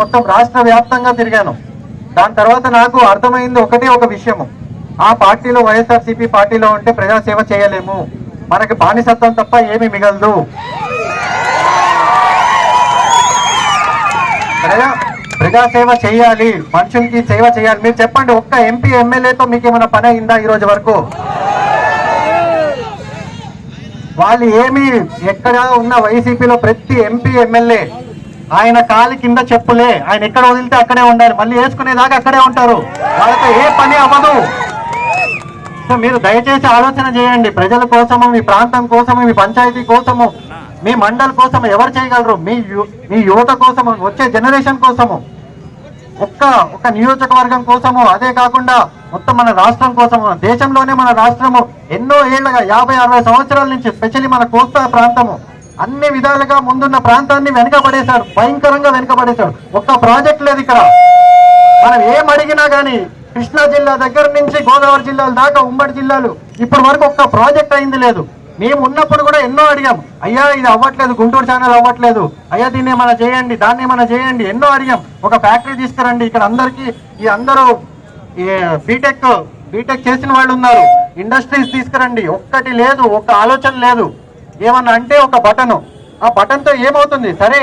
మొత్తం రాష్ట్ర వ్యాప్తంగా తిరిగాను. దాని తర్వాత నాకు అర్థమైంది ఒకటే ఒక విషయము. ఆ పార్టీలో వైఎస్ఆర్సీపీ పార్టీలో ఉంటే ప్రజాసేవ చేయలేము. మనకి బానిసత్వం తప్ప ఏమి మిగలదు. ప్రజా ప్రజాసేవ చేయాలి. మనుషులకి సేవ చేయాలి. మీరు చెప్పండి ఒక్క ఎంపీ ఎమ్మెల్యేతో మీకు ఏమైనా పని అయిందా ఈ రోజు వరకు? వాళ్ళు ఏమి ఎక్కడ ఉన్న వైసీపీలో ప్రతి ఎంపీ ఎమ్మెల్యే ఆయన కాలి కింద చెప్పులే. ఆయన ఎక్కడ వదిలితే అక్కడే ఉండాలి. మళ్ళీ వేసుకునేదాకా అక్కడే ఉంటారు. వాళ్ళతో ఏ పని అవ్వదు. సో మీరు దయచేసి ఆలోచన చేయండి. ప్రజల కోసము మీ ప్రాంతం కోసము మీ పంచాయతీ కోసము మీ మండల్ కోసం ఎవరు చేయగలరు? మీ యు- మీ యువత కోసము వచ్చే జనరేషన్ కోసము. ఒక్క ఒక నియోజకవర్గం కోసము అదే కాకుండా మొత్తం మన రాష్ట్రం కోసము. దేశంలోనే మన రాష్ట్రము ఎన్నో ఏళ్ళగా యాభై అరవై సంవత్సరాల నుంచి స్పెషల్లీ మన కోస్తా ప్రాంతము. అన్ని విధాలుగా ముందున్న ప్రాంతాన్ని వెనకబడేశాడు. భయంకరంగా వెనకబడేశాడు. ఒక్క ప్రాజెక్ట్ లేదు ఇక్కడ. మనం ఏం అడిగినా కానీ కృష్ణా జిల్లా దగ్గర నుంచి గోదావరి జిల్లాల దాకా ఉమ్మడి జిల్లాలు ఇప్పటి వరకు ఒక్క ప్రాజెక్ట్ అయింది లేదు. మేము ఉన్నప్పుడు కూడా ఎన్నో అడిగాం. అయ్యా ఇది అవ్వట్లేదు గుంటూరు ఛానల్ అవ్వట్లేదు. అయ్యా దీన్ని ఏమైనా చేయండి దాన్ని ఏమైనా చేయండి. ఎన్నో అడిగాం. ఒక ఫ్యాక్టరీ తీసుకురండి. ఇక్కడ అందరికీ ఈ అందరూ బీటెక్ బీటెక్ చేసిన వాళ్ళు ఉన్నారు. ఇండస్ట్రీస్ తీసుకురండి. ఒక్కటి లేదు ఒక్క ఆలోచన లేదు. ఏమన్నా అంటే ఒక బటను. ఆ బటన్తో ఏమవుతుంది? సరే